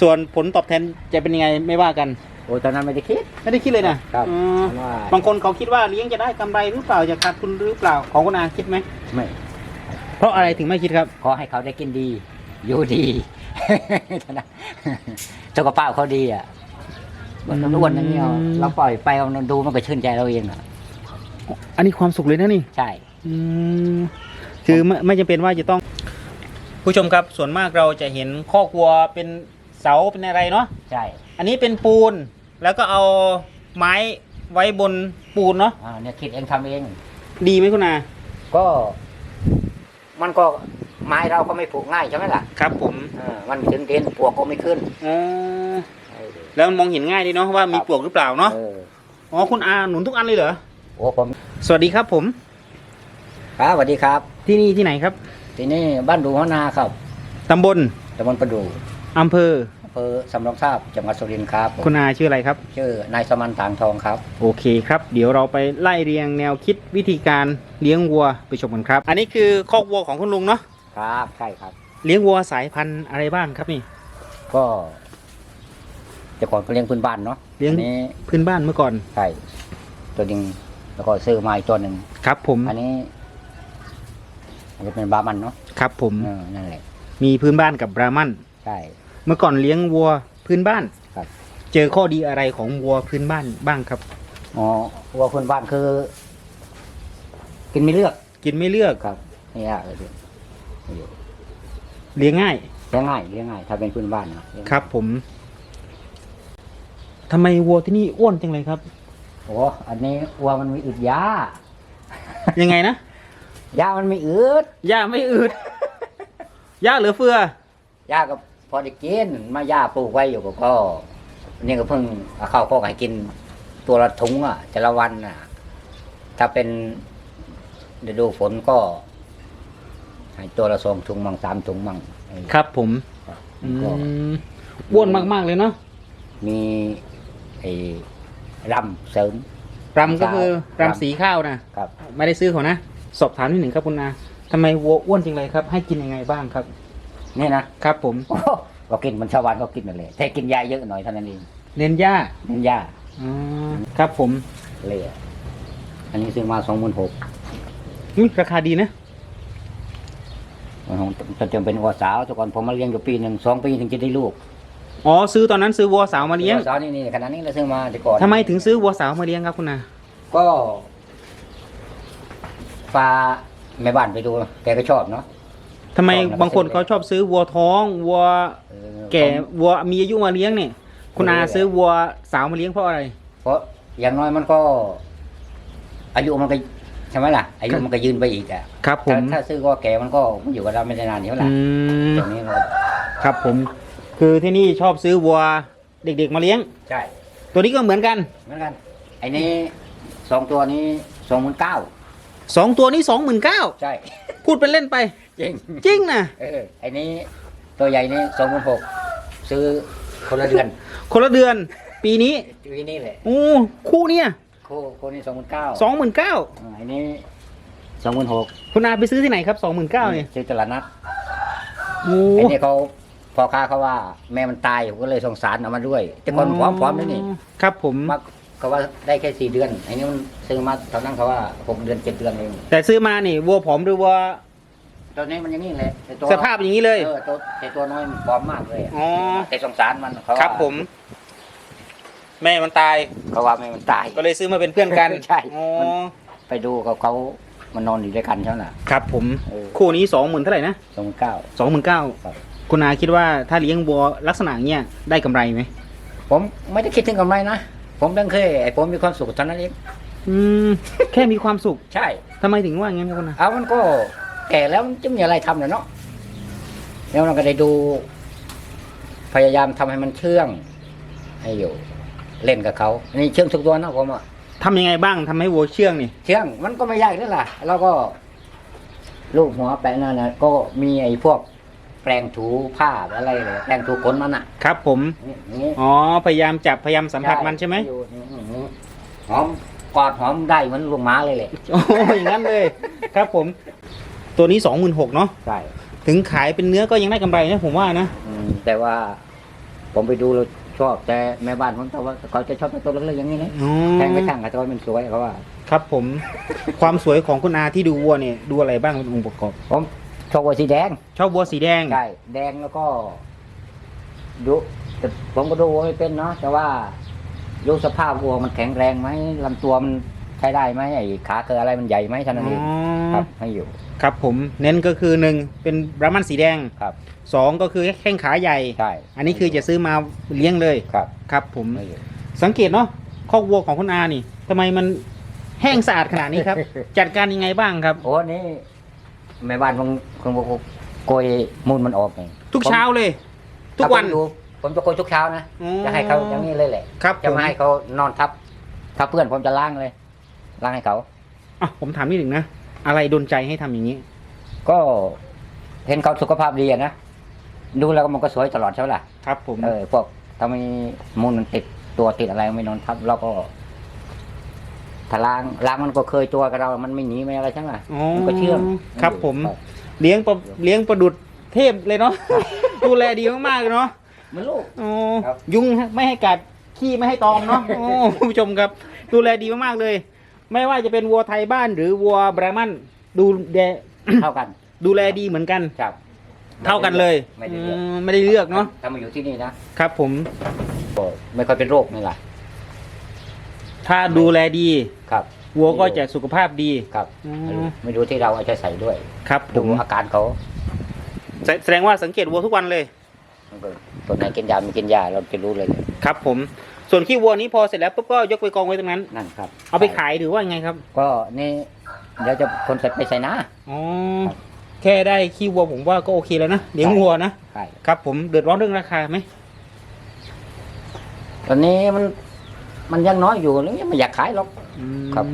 ส่วนผลตอบแทนจะเป็นยังไงไม่ว่ากัน โอ้ตอนนั้นไม่ได้คิด ไม่ได้คิดเลยนะครับอ๋อเพราะว่าบางคนเขาคิดว่าเลี้ยงจะได้กำไรหรือเปล่าจะขาดทุนหรือเปล่าของคุณอาคิดไหมไม่เพราะอะไรถึงไม่คิดครับขอให้เขาได้กินดี อยู่ดี เท่านั้นสุขภาพเขาดีอะมันอ้วนอย่างเงี้ยเราปล่อยไปเอาดูมันก็ชื่นใจเราเองอะอันนี้ความสุขเลยนะนี่ ใช่ อืมคือไม่ไม่จำเป็นว่าจะต้อง ผู้ชมครับส่วนมากเราจะเห็นข้อกวัวเป็น เสาเป็นอะไรเนาะใช่อันนี้เป็นปูนแล้วก็เอาไม้ไว้บนปูนเนาะอ่าเนี่ยคิดเองทำเอง ดีไหมคุณอาก็ มันก็ไม้เราก็ไม่ผูกง่ายใช่ไหมล่ะครับ ผมเออมันถึงเด่นปวกก็ไม่ขึ้นเออแล้วมันมองเห็นง่ายดีเนาะว่ามีปลวกหรือเปล่าเนาะเอออ๋อคุณอาหนุนทุกอันเลยเหรอโอ้ผมสวัสดีครับ ผม ครับสวัสดีครับ ที่นี่ที่ไหนครับ ที่นี่บ้านดูหัวนาครับตำบลตำบลประดูอำเภออำเภอสำโรงทราบจังหวัดสุรินทร์ครับผมคุณอาชื่ออะไรครับ ชื่อนายสมันถางทองครับ โอเคครับ เดี๋ยวเราไปไล่เรียงแนวคิดวิธีการเลี้ยงวัวไปชมกันครับ อันนี้คือคอกวัวของคุณลุงเนาะครับ ใช่ครับ เลี้ยงวัวสายพันธุ์อะไรบ้างครับนี่ ก็แต่ก่อนก็เลี้ยงพื้นบ้านเนาะเลี้ยง อันนี้พื้นบ้านเมื่อก่อนใช่ตัวหนึงแล้วก็ซื้อมาอีกตัวหนึ่งครับผมอันนี้อันนี้เป็นบามันเนาะครับผมเออนั่นแหละ มีพื้นบ้านกับบรามันใช่ เมื่อก่อนเลี้ยงวัวพื้นบ้านครับ เจอข้อดีอะไรของวัวพื้นบ้านบ้างครับ อ๋อวัวพื้นบ้านคือ กินไม่เลือกกินไม่เลือกครับนี่ยากเลยพี่นี่อยู่เลี้ยงง่ายเลี้ยงง่ายเลี้ยงง่าย ถ้าเป็นพื้นบ้านนะเลี้ยงครับ ผมทำไมวัวที่นี่อ้วนจังเลยครับ โอ้อันนี้วัวมันมีอึดยายังไงนะยามันไม่อึดหญ้าไม่อืดหญ้าเหลือเฟือ ยาก็พ อได้กินมาย่าปลูกไว้อยู่ก็ก็นี่ก็เพิ่งเอาเข้าวโคกให้กิน ตัวละถุงอะแต่ละวันอะ ถ้าเป็นฤดูฝนก็ให้ตัวละสองถุงมั่งสามถุงมั่งครับ ผมอืก็มอ้วนมากๆเลยเนาะมีไอ้รำเสริม รำก็คือรำ รำสีข้าวนะครับ ไม่ได้ซื้อเขานะ สอบถามนิดหนึ่งครับคุณอาทำไมวัวอ้วนจริงเลยครับ ให้กินยังไงบ้างครับ นี่นะครับผม โอ้ก็กินเหมันชาวบ้านก็กินนั่นแหละแต่กินยาเยอะหน่อยเท่านั้นเองเน้นหญ้าเน้นยาอ๋อครับผมเลยอะอันนี้ซื้อมาสองหมื่นหกอุ๊ยราคาดีนะจนจนเป็นวัวสาวแต่ก่อนผมมาเลี้ยงอยู่ปีหนึ่งสองปีถึงจะได้ลูกอ๋อซื้อตอนนั้นซื้อวัวสาวมาเลี้ยงวัวสาวนี่นี่ขนาดนี้เราซื้อมาแต่ก่อน ทำไมถึงซื้อวัวสาวมาเลี้ยงครับคุณอาก็พาแม่บ้านไปดูแกก็ชอบเนาะ ทำไมชอบนะบางคนเขาชอบซื้อวัวท้องวัวเออแก่วัวมีอายุมาเลี้ยงเนี่ย คุณอาซื้อวัวสาวมาเลี้ยงเพราะอะไร เพราะอย่างน้อยมันก็ อายุมันก็ใช่ไหมล่ะ อายุมันก็ยืนไปอีกอะครับผถ้ามถ้าซื้อก็แก่มันก็อยู่กับเราไม่ได้นานเท่าไหร่อืมตรงนี้เราครับผม คือที่นี่ชอบซื้อวัวเด็กๆมาเลี้ยงใช่ตัวนี้ก็เหมือนกันเหมือนกันไอ้นี่สองตัวนี้สองหมื่นเก้าสองตัวนี้สองหมื่นเก้าใช่พูดเป็นเล่นไป จริงจริงนะเออไอ้นี้ตัวใหญ่นี่สองหมื่นหกซื้อคนละเดือนคนละเดือน ปีนี้ปีนี้แหละโอ้คู่เนี่ยคู่คู่นี้สองหมื่นเก้าสองหมื่นเก้าไอ้นี้สองหมื่นหกคุณอาไปซื้อที่ไหนครับสองหมื่นเก้าเนี่ยซื้อตลาดนัดโอ้ไอ้นี่เขาพอค้าเขาว่าแม่มันตายผมก็เลยสงสารเอามาด้วย แต่ก่อนพร้อมพร้อมๆแล้วนี่ครับผมมาเขาว่าได้แค่สี่เดือนไอ้นี่มันซื้อมาตอนนั้นเขาว่าหกเดือนเจ็ดเดือนเองแต่ซื้อมานี่วัวผอมหรือวัว ตอนนี้มันอย่างนี้แหละแต่ตัวสภาพอย่างนี้เลย เออตัวแต่ตัวน้อยมันพร้อมมากเลยอะอ๋อ แต่สงสารมันเขาว่าครับผม แม่มันตาย เขาว่าแม่มันตาย ก็เลยซื้อมาเป็นเพื่อนกันใช่ อ๋อไปดูเขาเขามันนอนอยู่ด้วยกันใช่ไหมล่ะ ครับผมเออ คู่นี้สองหมื่นเท่าไหร่นะสองหมื่นเก้า สองหมื่นเก้าครับ คุณอาคิดว่าถ้าเลี้ยงวัวลักษณะเนี้ยได้กำไรไหมผมไม่ได้คิดถึงกำไรนะ ผมเพียงเคยไอ้ผมมีความสุขเท่านั้นเองอืม แค่มีความสุขใช่ ทำไมถึงว่าอย่างนั้นครับคุณอา เอามันก็ แก่แล้วมันจะมีอะไรทำเนี่ยเนาะแล้วเราก็ได้ดู พยายามทำให้มันเชื่อง ให้อยู่ เล่นกับเขานี่เชื่องทุกตัวนะผมอะทำยังไงบ้างทำให้วัวเชื่องนี่เชื่องมันก็ไม่ยากนั่นแหละเราก็ลูกหัวแปะนั่นนะก็มีไอ้พวกแปลงถูผ้าอะไรเลยแปลงถูขนมันอะ ครับผมนี่อย่างนี้อ๋อพยายามจับพยายามสัมผัสมันใช่ไหมอยู่อย่างนี้หอมกอดหอมได้เหมือนลูกหม้าเลยแหละโอ้อย่างนั้นเลย ครับผม ตัวนี้สองหมื่นหกเนาะใช่ถึงขายเป็นเนื้อก็ยังได้กำไรนะผมว่านะ อืมแต่ว่าผมไปดูเราชอบแต่แม่บ้านผมแต่ว่าเขาจะชอบตัวเล็กๆอย่างนี้นะอ๋อแทงไปช่างกับตัวมันสวยเขาว่า ครับผม ความสวยของคุณอาที่ดูวัวเนี่ย ดูอะไรบ้างเป็นองค์ประกอบ ผมชอบวัวสีแดงชอบวัวสีแดง ใช่แดงแล้วก็ดูแต่ผมก็ดูวัวไม่เป็นเนาะแต่ว่าดูสภาพวัวมันแข็งแรงไหมลำตัวมัน ใช้ได้ไหมไอ้ขาเกลืออะไรมันใหญ่ไหมเท่านั้นอ๋เองอครับให้อยู่ ครับผมเน้นก็คือหนึ่งเป็นบราหมันสีแดงครับสองก็คือแข้งขาใหญ่ใช่อันนี้คือจะซื้อมาเลี้ยงเลยครับครับ ผมให้อยู่สังเกตเนาะคอกวัวของคุณอานี่ทำไมมันแห้งสะอาดขนาดนี้ครับ จัดการยังไงบ้างครับ โอ้นี่แม่บ้านผมคนบอกว่าโกยมูลมันออกไงทุกเช้าเลยผมทุกวันถ้าผมดูผมจะโกยทุกเช้านะอ๋อจะให้เขาอย่างนี้เลยแหละครับผจะมไม่ให้เขานอนทับถ้าเพื่อนผมจะล้างเลย ล้างให้เขาอะผมถามนิดหนึ่งนะ อะไรดนใจให้ทำอย่างนี้ ก็เห็นเขาสุขภาพดีอะนะดูแล้วก็มันก็สวยตลอดใช่ไหมล่ะครับผม เออพวกถ้ามีมูลมันติดตัวติดอะไรไม่นอนทับเราก็ถ้าล้างล้างมันก็เคยตัวกับเรา มันไม่หนีไม่อะไรใช่ไหมอ๋อมันก็เชื่อมครับผมครับเลี้ยงประเลี้ยงประดุดเทพเลยเนาะ ดูแลดีมากๆเลยเนาะ เหมันลูกอ๋อครับ ยุงไม่ให้กัดขี้ไม่ให้ตอมเนาะ โอ้คุณผู้ชมครับ ดูแลดีมากๆเลย ไม่ว่าจะเป็นวัวไทยบ้านหรือวัวบราหมันดูแลเท่ากันดูแลดีเหมือนกัน ครับเท่ากันเลยไม่ได้เลือกอืมไม่ได้เลือกเนาะถ้ามาอยู่ที่นี่นะครับผมก็ไม่ค่อยเป็นโรคนี่แหละถ้าดูแลดีครับวัวก็จะสุขภาพดีครับอืมไม่รู้ที่เราเอาใจใส่ด้วย ครับผดูมอาการเขาแสแสดงว่าสังเกตวัวทุกวันเลยมันก็ตัวไหนกินยาไม่กินยาเราจะรู้เลย ครับผม ส่วนขี้วัวนี้พอเสร็จแล้วปุ๊บก็ยกไปกองไว้ตรงนั้น นั่นครับเอาไปขายหรือว่าไงครับก็นี่เดี๋ยวจะคนใส่ไปใส่นาอ๋อแค่ได้ขี้วัวผมว่าก็โอเคแล้วนะเลี้ยงวัวนะใช่ครับผมเดือดร้อนเรื่องราคาไหมตอนนี้มันมันยังน้อยอยู่แล้วยังไม่อยากขายหรอก อืมครับ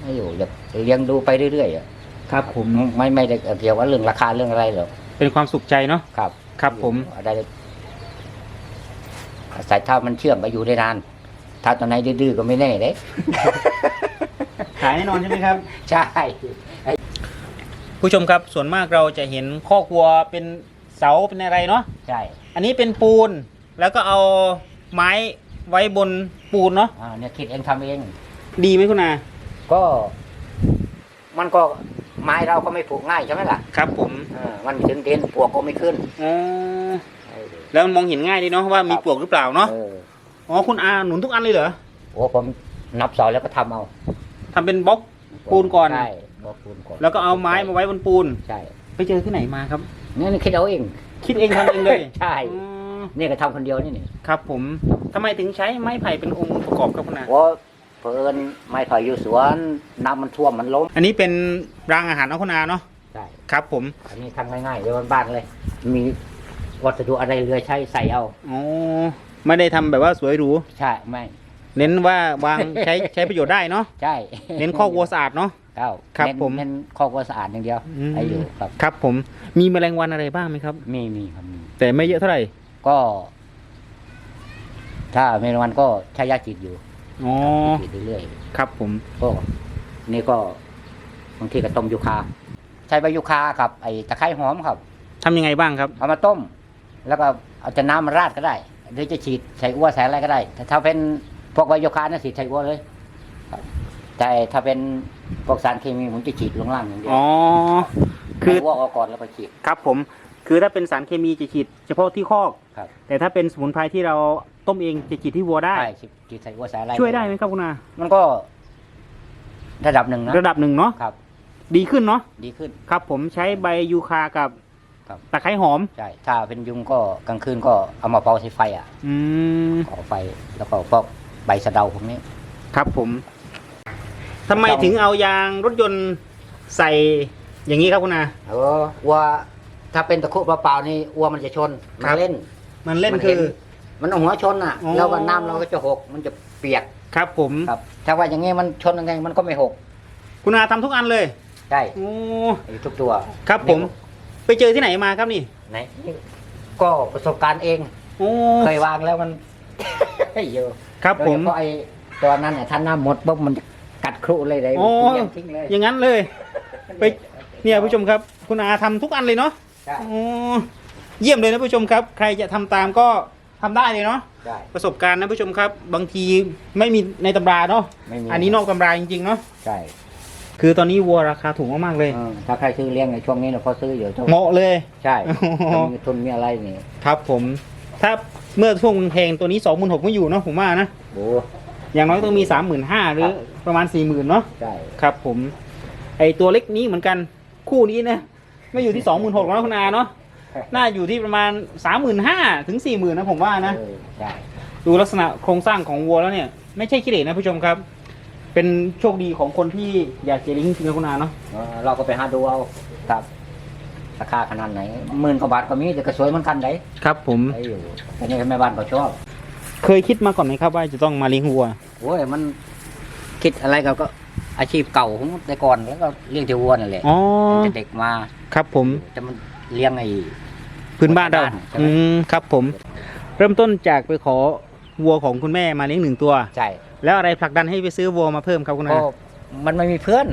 ไม่อยู่อยากเลี้ยงดูไปเรื่อยๆอะครับผมไม่ไม่ได้เกี่ยวกับเรื่องราคาเรื่องอะไรหรอกเป็นความสุขใจเนาะครับ ครับผมอะไร สายเท้ามันเชื่อมไปอยู่ได้นานถ้าตัวไหนดื้อๆก็ไม่แน่เด้ขายแน่นอนใช่ไหมครับ ใช่ ผู้ชมครับส่วนมากเราจะเห็นคอกวัวเป็นเสาเป็นอะไรเนาะใช่ อันนี้เป็นปูนแล้วก็เอาไม้ไว้บนปูนเนาะอ่าเนี่ยคิดเองทำเอง ดีไหมคุณอาก็มันก็ไม้เราก็ไม่ผูกง่ายใช่ไหมล่ะครับผม เออมันไม่ถึงดินปลวกก็ไม่ขึ้นอ๋อ แล้วมันมองเห็นง่ายดีเนาะว่ามีปลวกหรือเปล่าเนาะเอออ๋อคุณอาหนุนทุกอันเลยเหรอโอ้ผมนับเสาแล้วก็ทำเอาทำเป็นบล็อก ปูนก่อน ใช่บล็อกปูนก่อนแล้วก็เอาไม้มาไว้บนปูน ใช่ไปเจอที่ไหนมาครับ นี่คิดเอาเองคิดเองทำเองเลยใช่อ๋อนี่ก็ทำคนเดียวนี่นี่ครับผมทำไมถึงใช้ไม้ไผ่เป็นองค์ประกอบครับคุณอา โอ้เพิ่นไม้ถอยอยู่สวนน้ำมันท่วมมันล้มอันนี้เป็นรางอาหารของคุณอาเนาะ ใช่ครับผม อันนี้ทำง่ายๆเดี๋ยวบ้านๆเลย มี วัสดุอะไรเหลือใช้ใส่เอาอ๋อไม่ได้ทำแบบว่าสวยหรูใช่ไม่ เน้นว่าวาง ใช้ใช้ประโยชน์ได้เนาะใช่เน้นคอกวัวสะอาดเนาะเก้าครับเน้นผม เน้นคอกวัวสะอาดอย่างเดียวอืมไอ้อยู่ครับ ครับผมมีแมลงวันอะไรบ้างไหมครับ มีมีครับมีแต่ไม่เยอะเท่าไหร่ก็ ถ้าเมนูวันก็ใช้ยาจีดอยู่อ๋อจีดเรื่อยครับผมๆก็นี่ก็บางทีก็ต้มยูคา ใช้ใบยูคากับไอ้ตะไคร้หอมครับทำยังไงบ้างครับ เอามาต้ม แล้วก็เอาจะน้ำมาราดก็ได้ หรือจะฉีดใส่อ้วใส่อะไรก็ได้แต่ถ้าเป็นพวกใบโยคานะฉีดใส่อ้วเลยครับแต่ถ้าเป็นพวกสารเคมีผมจะฉีดลงล่างอย่างเดียวอ๋อคือใส่อ้วออกก่อนแล้วก็ฉีดครับผม คือถ้าเป็นสารเคมีจะฉีดเฉพาะที่คอก ครับแต่ถ้าเป็นสมุนไพรที่เราต้มเองจะฉีดที่วัวได้ ใช่ฉีดฉีดใส่อ้วใส่อะไรช่วยได้ไหมครับคุณอามันก็ ระดับหนึ่งนะระดับหนึ่งเนาะครับ ดีขึ้นเนาะดีขึ้นครับผมใช้ใบยูคากับ ครับ ตะไคร้หอม ใช่ ถ้าเป็นยุงก็กลางคืนก็เอามาเป่าใส่ไฟอะอืมก่อไฟแล้วก็พวกใบสะเดาพวกนี้ ครับผมทำไมถึงเอายางรถยนต์ใส่อย่างนี้ครับคุณอา เออวัวถ้าเป็นตะคุเปล่าๆนี่วัวมันจะชนครัมันบ เล่น มันเล่นมันคืเห็น อ มันเอาหัวชนอะ อ๋อ แล้วก็น้ำเราก็จะหก มันจะเปียกครับผม ครับ ถ้าว่าอย่างงี้มันชนยังไงมันก็ไม่หก คุณอาทำทุกอันเลย ใช่โอ้ไอ้ทุกตัวครับผม ไปเจอที่ไหนมาครับนี่ไหนนี่ก็ประสบการณ์เองโอ้เคยวางแล้วมันเยอะครับโดยผมเฉพาะไอ้ตัวนั้นเนี่ยท่านน้ำหมดปุ๊บมันจะกัดครุเลยเลยโอ้เลี้ยงทิ้งเลยอย่างนั้นเลย ไปเนี่ยผู้ชมครับ คุณอาทำทุกอันเลยเนาะใช่โอ้เยี่ยมเลยนะผู้ชมครับ ใครจะทำตามก็ทำได้เลยเนาะได้ประสบการณ์นะผู้ชมครับ บางทีไม่มีในตำราเนาะไม่มีอันนี้นอกตำราจริงๆเนาะใช่ คือตอนนี้วัวราคาถูกมากๆเลยเออถ้าใครซื้อเลี้ยงในช่วงนี้เนี่ยเขาซื้ออยู่ทุกเหมาะเลย ใช่โอ้โห ถ้ามีทุนมีอะไรนี่ครับผม ถ้าเมื่อช่วงเพลงตัวนี้สองหมื่นหกไม่อยู่เนาะผมว่านะ โอ้อย่างน้อยต้องมีสามหมื่นห้าหรือประมาณสี่หมื่นเนาะ ใช่ครับผม ไอตัวเล็กนี้เหมือนกันคู่นี้นะไม่อยู่ที่สองหมื่นหกแล้วนะคุณอาเนาะ น่าอยู่ที่ประมาณสามหมื่นห้าถึงสี่หมื่นนะผมว่านะ เออใช่ดูลักษณะโครงสร้างของวัวแล้วเนี่ย ไม่ใช่ขี้เหร่นะผู้ชมครับ เป็นโชคดีของคนที่อยากจะเลี้ยงจริงๆนะคุณอาเนาะเออเราก็ไปหาดูเอาครับราคาขนาดไหนหมื่นกว่าบาทก็มีแต่ก็สวยเหมือนกันได้ครับ ผมไอ้อยู่อันนี้แม่บ้านเขาชอบเคยคิดมาก่อนไหมครับว่าจะต้องมาเลี้ยงวัว โอ้ยมันคิดอะไรก็ก็อาชีพเก่าของแต่ก่อนแล้วก็เลี้ยงเทวัวนั่นแหละอ๋อแต่เด็กมาครับผม แต่มันเลี้ยงไอ้ พื้นบ้านเราบ้านใช่ไหม อืม ครับผม เริ่มต้นจากไปขอวัวของคุณแม่มาเลี้ยงหนึ่งตัว ใช่ แล้วอะไรผลักดันให้ไปซื้อวัวมาเพิ่มครับคุณก็อามันไม่มีเพื่อน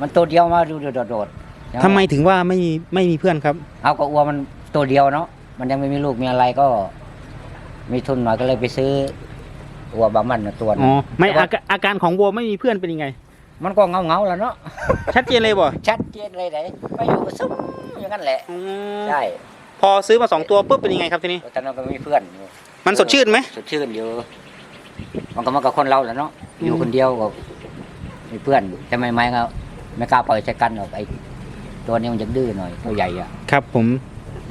มันตัวเดียวมาดูโดดๆทำไมถึงว่าไม่มีไม่มีเพื่อนครับ เอาก็อัวมันตัวเดียวเนาะมันยังไม่มีลูกมีอะไรก็ มีทุนหน่อยก็เลยไปซื้ออัวบามันมาตัวหนึอ๋งอไม่แต่ว่าอาการอาการของวัวไม่มีเพื่อนเป็นยังไง มันก็เงาเงาๆแล้วเนาะชัดเจนเลยบ่ชัดเจนเลยไหนไปอยู่ก็ซุ่มอย่างนั้นแหละอืมใช่พอซื้อมาสองตัวปุ๊บเป็นยังไงครับทีนี้แต่นั้นก็ไม่มีเพื่อนอยู่มันสดชื่นไหมสดชื่นอยู่ มันก็มากับคนเราแหละเนาะอยู่อืมคนเดียวก็มีเพื่อนแต่ไม่ไม่ก็ไม่กล้าปล่อยใจกันหรอกไอ้ตัวนี้มันจะดื้อหน่อยตัวใหญ่อะครับผม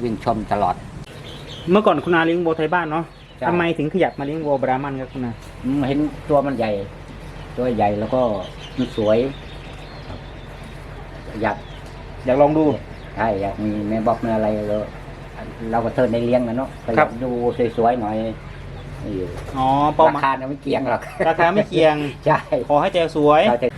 วิ่งชนตลอด เมื่อก่อนคุณอาเลี้ยงวัวไทยบ้านเนาะใช่ทำไมถึงขยับมาเลี้ยงวัวบรามันครับคุณอาอืมเห็นตัวมันใหญ่ ตัวใหญ่แล้วก็มันสวยครับอยากอยากลองดู ใช่อยากมีแม่บอกแม่อะไรเราเราก็เทิดในเลี้ยงนะเนาะก็อครัยาบ กดูสวยๆหน่อยนี่ อยู่อ๋อเป้าหรามายคาเนี่ยไม่เกี่ยงหรอกราคาไม่เคียง ใช่ขอให้ใจสวยใช่ใช่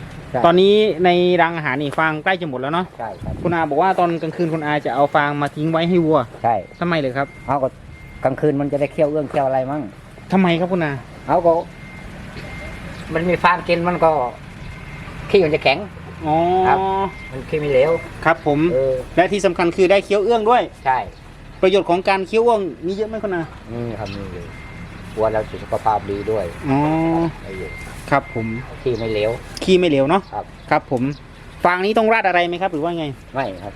ตอนนี้ในรังอาหารนี่ฟางใกล้จะหมดแล้วเนาะใช่ครับคุณอาบอกว่าตอนกลางคืนคุณอาจะเอาฟางมาทิ้งไว้ให้วัวใช่ทำไมเลยครับเอาก็กลางคืนมันจะได้เคี่ยวเอื้องเคี่ยวอะไรมั่งทำไมครับคุณอาเอาก็ มันมีฟางกินมันก็ขี้มันจะแข็ง อ๋อครับ มันขี้ไม่เหลวครับผมเออและที่สำคัญคือได้เคี้ยวเอื้องด้วย ใช่ประโยชน์ของการเคี้ยวเอื้องมีเยอะไหมคุณอา นี่ครับนี่เลย วัวเราสุขภาพดีด้วยอ๋อไอ้อยู่ครับผมขี้ไม่เหลวขี้ไม่เหลวเนาะครับ ครับ ผมฟางนี้ต้องราดอะไรไหมครับ หรือว่าไง ไม่ครับ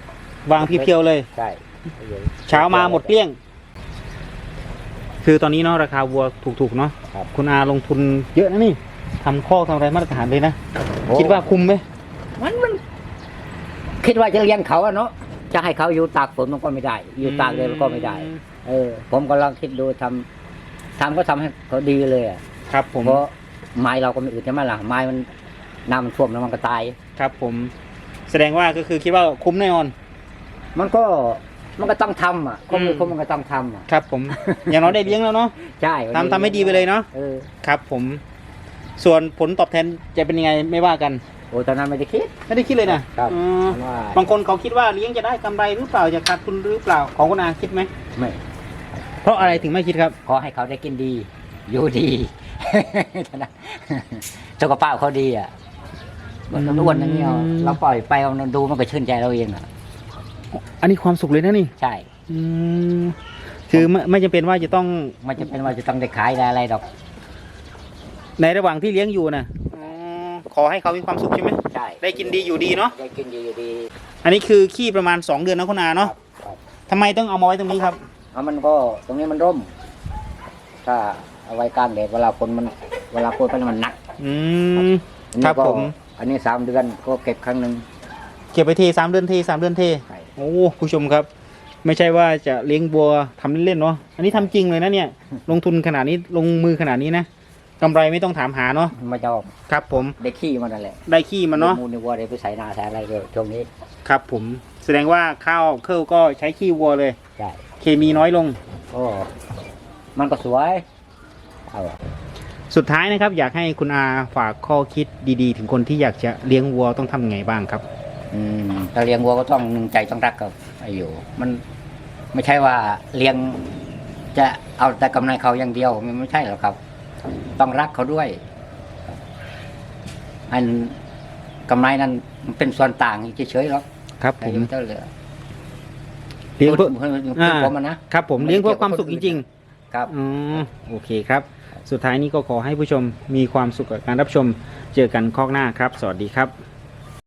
วางเพียวๆเลย ใช่ไอ้อยู่เช้ามาหมดเกลี้ยง คือตอนนี้เนาะราคาวัวถูกๆเนาะครับคุณอาลงทุนเยอะนะนี่ทำข้อกทำอะไรมาตรฐานเลยนะโอ้คิดว่าคุ้มไหมมันมัน คิดว่าจะเลี้ยงเขาอะเนาะจะให้เขาอยู่ตากฝนมันก็ไม่ได้ อยู่ตากเลยมันก็ไม่ได้ เออ ผมกำลังคิดดูทำ ทำก็ทำให้เขาดีเลยอะครับผมเพราะไม้เราก็ไม่อืดใช่ไหมล่ะไม้มันน้ำมันท่วมแล้วมันก็ตายครับ ผมแสดงว่าก็คือคิดว่าคุ้มแน่นอน มันก็มันก็ต้องทำอะคนมีอืมคนมันก็ต้องทำอะครับ ผม อย่างน้อยได้เลี้ยงแล้วเนาะใช่ทำทำให้ดีไปเลยเนาะเออครับ ผม ส่วนผลตอบแทนจะเป็นยังไงไม่ว่ากันโอ้ตอนนั้นไม่ได้คิด ไม่ได้คิดเลยนะครับอ๋อว่าบางคนเขาคิดว่าเลี้ยงจะได้กำไรหรือเปล่าจะขาดทุนหรือเปล่าของคุณอาคิดไหมไม่ เพราะอะไรถึงไม่คิดครับ ขอให้เขาได้กินดี อยู่ดีเท่านั้นสุขภาพเขาดีอะเหมือนอ้วนอย่างเงี้ยอืมเราปล่อยไปเอาดูมันก็ชื่นใจเราเองอะอันนี้ความสุขเลยนะนี่ ใช่อืมคือไม่ไม่จำเป็นว่าจะต้องมันจะเป็นว่าจะต้องได้ขายได้อะไรดอก ในระหว่างที่เลี้ยงอยู่นะอ๋อขอให้เขามีความสุขใช่ไหมใช่ได้กินดีอยู่ดีเนาะได้กินดีอยู่ดี อันนี้คือขี้ประมาณ2เดือนนะคุณอาเนาะครับทำไมต้องเอามาไว้ตรงนี้ครับ เอามันก็ตรงนี้มันร่ม ถ้าเอาไว้กลางแดดเวลาฝนมันเวลาฝนไปมันหนัก อืมอันนี้ครับก็ผม อันนี้สามเดือนก็เก็บครั้งหนึ่ง เก็บไปทีสามเดือนทีสามเดือนทีใช่ โอ้ผู้ชมครับ ไม่ใช่ว่าจะเลี้ยงบัวทำเล่นๆเนาะอันนี้ทำจริงเลยนะเนี่ย ลงทุนขนาดนี้ลงมือขนาดนี้นะกำไรไม่ต้องถามหาเนาะมันจะออกครับผมได้ขี้มันนั่นแหละได้ขี้มันเนาะมูลในวัวได้ไปใส่นาใส่อะไรเลยช่วงนี้ครับผมแสดงว่าข้าวเครื่องก็ใช้ขี้วัวเลย ใช่ เคมีน้อยลงโอ้มันก็สวยเอาอะสุดท้ายนะครับ อยากให้คุณอาฝากข้อคิดดีๆ ถึงคนที่อยากจะเลี้ยงวัวต้องทำยังไงบ้างครับ อืมถ้าเลี้ยงวัวก็ต้องหนึ่งใจต้องรักกับไอ้อยู่ มันไม่ใช่ว่าเลี้ยงจะเอาแต่กำไรเขาอย่างเดียว มันไม่ใช่หรอกครับ ต้องรักเขาด้วย อันกำไรนั้นมันเป็นส่วนต่างเฉยๆหรอกครับผแต่มยังเท่าเหลือ เลี้ยงเพื่อพูดพูดอ่าผมอะนะ ครับผมเลี้ยงเพื่อความสุขจริงครับ อ๋อโอเคครับ สุดท้ายนี้ก็ขอให้ผู้ชมมีความสุขกับการรับชม เจอกันคอกหน้าครับ สวัสดีครับ